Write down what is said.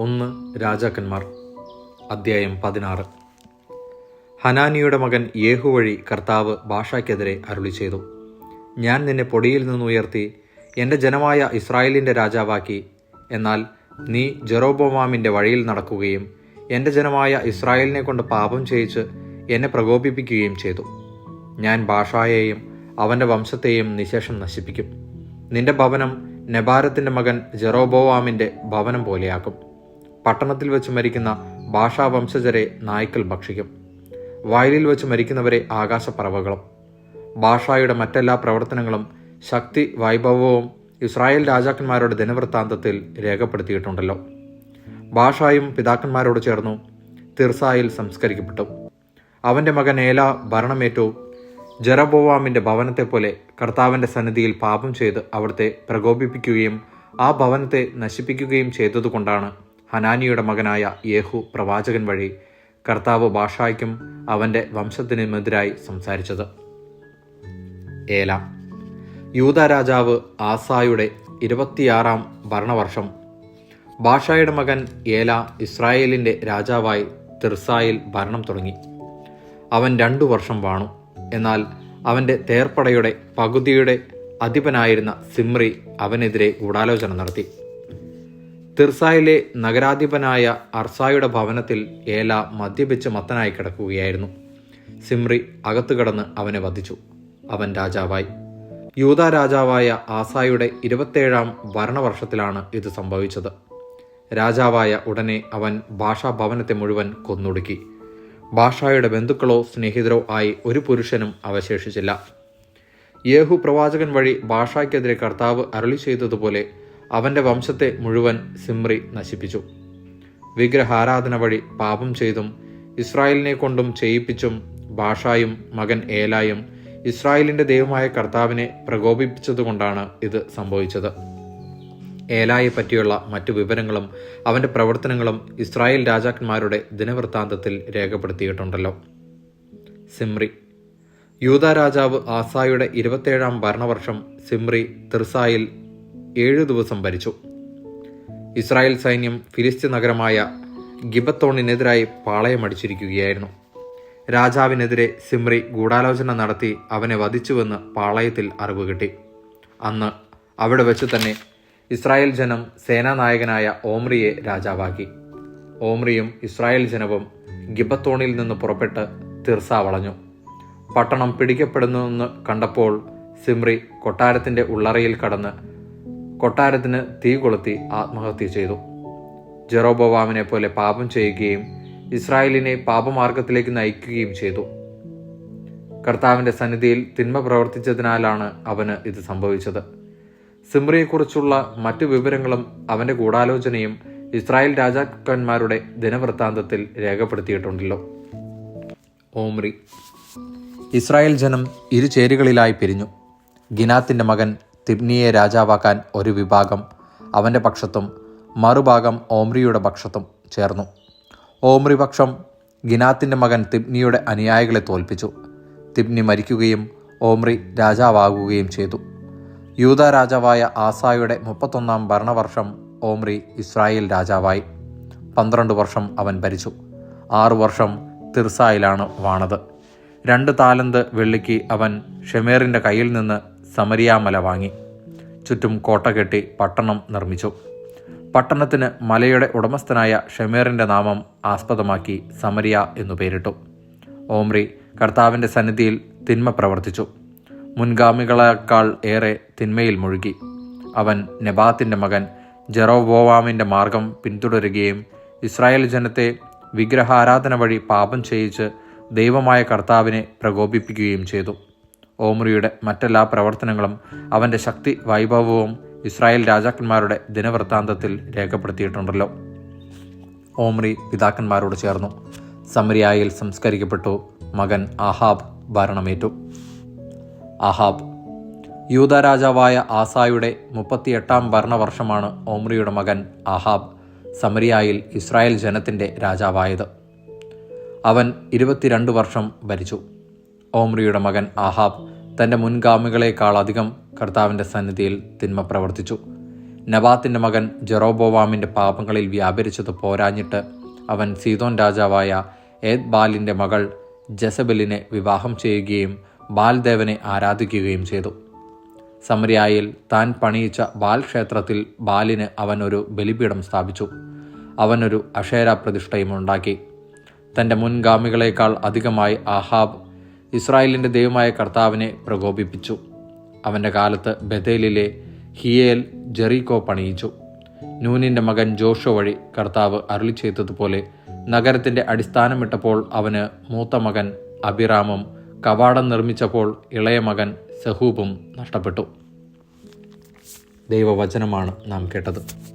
ഒന്ന് രാജാക്കന്മാർ അദ്ധ്യായം പതിനാറ്. ഹനാനിയുടെ മകൻ യേഹു വഴി കർത്താവ് ഭാഷയ്ക്കെതിരെ അരുളി ചെയ്തു. ഞാൻ നിന്നെ പൊടിയിൽ നിന്ന് ഉയർത്തി എന്റെ ജനമായ ഇസ്രായേലിന്റെ രാജാവാക്കി. എന്നാൽ നീ ജെറോബോമാമിന്റെ വഴിയിൽ നടക്കുകയും എന്റെ ജനമായ ഇസ്രായേലിനെ കൊണ്ട് പാപം ചെയ്യിച്ച് എന്നെ പ്രകോപിപ്പിക്കുകയും ചെയ്തു. ഞാൻ ഭാഷായെയും അവന്റെ വംശത്തെയും നിശേഷം നശിപ്പിക്കും. നിന്റെ ഭവനം നെബാരത്തിന്റെ മകൻ ജെറോബോവാമിന്റെ ഭവനം പോലെയാക്കും. പട്ടണത്തിൽ വെച്ച് മരിക്കുന്ന ഭാഷാവംശജരെ നായ്ക്കൾ ഭക്ഷിക്കും. വയലിൽ വെച്ച് മരിക്കുന്നവരെ ആകാശപ്പറവകളും. ഭാഷായുടെ മറ്റെല്ലാ പ്രവർത്തനങ്ങളും ശക്തി വൈഭവവും ഇസ്രായേൽ രാജാക്കന്മാരുടെ ദിനവൃത്താന്തത്തിൽ രേഖപ്പെടുത്തിയിട്ടുണ്ടല്ലോ. ഭാഷായും പിതാക്കന്മാരോട് ചേർന്നു തിർസായിൽ സംസ്കരിക്കപ്പെട്ടു. അവന്റെ മകൻ ഏല ഭരണമേറ്റു ജെറബോവാമിന്റെ ഭവനത്തെപ്പോലെ കർത്താവിന്റെ സന്നിധിയിൽ പാപം ചെയ്ത് അവിടുത്തെ പ്രകോപിപ്പിക്കുകയും ആ ഭവനത്തെ നശിപ്പിക്കുകയും ചെയ്തതുകൊണ്ടാണ് ഹനാനിയുടെ മകനായ യേഹു പ്രവാചകൻ വഴി കർത്താവ് ഭാഷായ്ക്കും അവന്റെ വംശത്തിനുമെതിരായി സംസാരിച്ചത്. ഏല. യൂത രാജാവ് ആസായുടെ ഇരുപത്തിയാറാം ഭരണവർഷം. ഭാഷായുടെ മകൻ ഏല ഇസ്രായേലിന്റെ രാജാവായി തിർസായിൽ ഭരണം തുടങ്ങി. അവൻ രണ്ടു വർഷം വാണു. എന്നാൽ അവന്റെ തേർപ്പടയുടെ പകുതിയുടെ അധിപനായിരുന്ന സിമ്രി അവനെതിരെ ഗൂഢാലോചന നടത്തി. തിർസായിലെ നഗരാധിപനായ അർസായുടെ ഭവനത്തിൽ ഏല മദ്യപിച്ച് മത്തനായി കിടക്കുകയായിരുന്നു. സിമ്രി അകത്തു കടന്ന് അവനെ വധിച്ചു. അവൻ രാജാവായി. യൂത രാജാവായ ആസായുടെ ഇരുപത്തേഴാം ഭരണവർഷത്തിലാണ് ഇത് സംഭവിച്ചത്. രാജാവായ ഉടനെ അവൻ ഭാഷാഭവനത്തെ മുഴുവൻ കൊന്നൊടുക്കി. ഭാഷായുടെ ബന്ധുക്കളോ സ്നേഹിതരോ ആയി ഒരു പുരുഷനും അവശേഷിച്ചില്ല. യേഹു പ്രവാചകൻ വഴി ഭാഷയ്ക്കെതിരെ കർത്താവ് അരളി ചെയ്തതുപോലെ അവന്റെ വംശത്തെ മുഴുവൻ സിമ്രി നശിപ്പിച്ചു. വിഗ്രഹാരാധന വഴി പാപം ചെയ്തും ഇസ്രായേലിനെ കൊണ്ടും ചെയ്യിപ്പിച്ചും ഭാഷായും മകൻ ഏലായും ഇസ്രായേലിന്റെ ദൈവമായ കർത്താവിനെ പ്രകോപിപ്പിച്ചതുകൊണ്ടാണ് ഇത് സംഭവിച്ചത്. ഏലായെ പറ്റിയുള്ള മറ്റു വിവരങ്ങളും അവന്റെ പ്രവർത്തനങ്ങളും ഇസ്രായേൽ രാജാക്കന്മാരുടെ ദിനവൃത്താന്തത്തിൽ രേഖപ്പെടുത്തിയിട്ടുണ്ടല്ലോ. സിമ്രി. യൂത രാജാവ് ആസായുടെ ഇരുപത്തേഴാം ഭരണവർഷം സിമ്രി തിർസായിൽ ഏഴു ദിവസം ഭരിച്ചു. ഇസ്രായേൽ സൈന്യം ഫിലിസ്തീൻ നഗരമായ ഗിബത്തോണിനെതിരായി പാളയമടിച്ചിരിക്കുകയായിരുന്നു. രാജാവിനെതിരെ സിമ്രി ഗൂഢാലോചന നടത്തി അവനെ വധിച്ചുവെന്ന് പാളയത്തിൽ അറിവ് കിട്ടി. അന്ന് അവിടെ വെച്ച് തന്നെ ഇസ്രായേൽ ജനം സേനാനായകനായ ഓമ്രിയെ രാജാവാക്കി. ഓമ്രിയും ഇസ്രായേൽ ജനവും ഗിബത്തോണിൽ നിന്ന് പുറപ്പെട്ട് തിർസ വളഞ്ഞു. പട്ടണം പിടിക്കപ്പെടുന്നുവെന്ന് കണ്ടപ്പോൾ സിമ്രി കൊട്ടാരത്തിന്റെ ഉള്ളറയിൽ കടന്ന് കൊട്ടാരത്തിന് തീ കൊളുത്തി ആത്മഹത്യ ചെയ്തു. ജെറോബോവാമിനെ പോലെ പാപം ചെയ്യുകയും ഇസ്രായേലിനെ പാപമാർഗത്തിലേക്ക് നയിക്കുകയും ചെയ്തു. കർത്താവിന്റെ സന്നിധിയിൽ തിന്മ പ്രവർത്തിച്ചതിനാലാണ് അവന് ഇത് സംഭവിച്ചത്. സിമ്രിയെക്കുറിച്ചുള്ള മറ്റു വിവരങ്ങളും അവന്റെ ഗൂഢാലോചനയും ഇസ്രായേൽ രാജാക്കന്മാരുടെ ദിനവൃത്താന്തത്തിൽ രേഖപ്പെടുത്തിയിട്ടുണ്ടല്ലോ. ഓമ്രി. ഇസ്രായേൽ ജനം ഇരു ചേരികളിലായി പിരിഞ്ഞു. ഗിനാത്തിന്റെ മകൻ തിബ്നിയെ രാജാവാക്കാൻ ഒരു വിഭാഗം അവന്റെ പക്ഷത്തും മറുഭാഗം ഓമ്രിയുടെ പക്ഷത്തും ചേർന്നു. ഓമ്രി പക്ഷം ഗിനാത്തിന്റെ മകൻ തിബ്നിയുടെ അനുയായികളെ തോൽപ്പിച്ചു. തിബ്നി മരിക്കുകയും ഓമ്രി രാജാവാകുകയും ചെയ്തു. യൂത രാജാവായ ആസായുടെ മുപ്പത്തൊന്നാം ഭരണവർഷം ഓമ്രി ഇസ്രായേൽ രാജാവായി. പന്ത്രണ്ട് വർഷം അവൻ ഭരിച്ചു. ആറു വർഷം തിർസായിലാണ് വാണത്. രണ്ട് താലന്ത് വെള്ളിക്ക് അവൻ ഷെമേറിന്റെ കയ്യിൽ നിന്ന് സമരിയാമല വാങ്ങി. ചുറ്റും കോട്ട കെട്ടി പട്ടണം നിർമ്മിച്ചു. പട്ടണത്തിന് മലയുടെ ഉടമസ്ഥനായ ഷെമേറിന്റെ നാമം ആസ്പദമാക്കി സമരിയ എന്നു പേരിട്ടു. ഓംറി കർത്താവിന്റെ സന്നിധിയിൽ തിന്മ പ്രവർത്തിച്ചു. മുൻഗാമികളെക്കാൾ ഏറെ തിന്മയിൽ മുഴുകി. അവൻ നെബാത്തിന്റെ മകൻ ജെറോബോവാമിന്റെ മാർഗം പിന്തുടരുകയും ഇസ്രായേൽ ജനത്തെ വിഗ്രഹാരാധന വഴി പാപം ചെയ്യിച്ച് ദൈവമായ കർത്താവിനെ പ്രകോപിപ്പിക്കുകയും ചെയ്തു. ഓമ്രിയുടെ മറ്റെല്ലാ പ്രവർത്തനങ്ങളും അവന്റെ ശക്തി വൈഭവവും ഇസ്രായേൽ രാജാക്കന്മാരുടെ ദിനവൃത്താന്തത്തിൽ രേഖപ്പെടുത്തിയിട്ടുണ്ടല്ലോ. ഓമ്രി പിതാക്കന്മാരോട് ചേർന്നു. സമരിയായിൽ സംസ്കരിക്കപ്പെട്ടു. മകൻ അഹാബ് ഭരണമേറ്റു. അഹാബ് യൂത രാജാവായ ആസായുടെ മുപ്പത്തിയെട്ടാം ഭരണവർഷമാണ് ഓമ്രിയുടെ മകൻ അഹാബ് സമരിയായിൽ ഇസ്രായേൽ ജനത്തിന്റെ രാജാവായത്. അവൻ ഇരുപത്തിരണ്ട് വർഷം ഭരിച്ചു. ഓമ്രിയുടെ മകൻ ആഹാബ് തന്റെ മുൻഗാമികളെക്കാൾ അധികം കർത്താവിന്റെ സന്നിധിയിൽ തിന്മ പ്രവർത്തിച്ചു. നബാത്തിന്റെ മകൻ ജെറോബോവാമിന്റെ പാപങ്ങളിൽ വ്യാപരിച്ചത് പോരാഞ്ഞിട്ട് അവൻ സീതോൻ രാജാവായ ഏദ് ബാലിന്റെ മകൾ ജസബലിനെ വിവാഹം ചെയ്യുകയും ബാൽദേവനെ ആരാധിക്കുകയും ചെയ്തു. സമരിയായിൽ താൻ പണിയിച്ച ബാൽ ക്ഷേത്രത്തിൽ ബാലിന് അവനൊരു ബലിപീഠം സ്ഥാപിച്ചു. അവനൊരു അക്ഷേര പ്രതിഷ്ഠയും ഉണ്ടാക്കി. തന്റെ മുൻഗാമികളെക്കാൾ അധികമായി ആഹാബ് ഇസ്രായേലിന്റെ ദൈവമായ കർത്താവിനെ പ്രകോപിപ്പിച്ചു. അവന്റെ കാലത്ത് ബഥേലിലെ ഹിയേൽ ജെറീക്കോ പണിയിച്ചു. നൂനിന്റെ മകൻ ജോഷോ വഴി കർത്താവ് അരുളി ചെയ്തതുപോലെ നഗരത്തിന്റെ അടിസ്ഥാനമിട്ടപ്പോൾ അവന് മൂത്ത മകൻ അഭിറാമും കവാടം നിർമ്മിച്ചപ്പോൾ ഇളയ മകൻ സഹൂബും നഷ്ടപ്പെട്ടു. ദൈവവചനമാണ് നാം കേട്ടത്.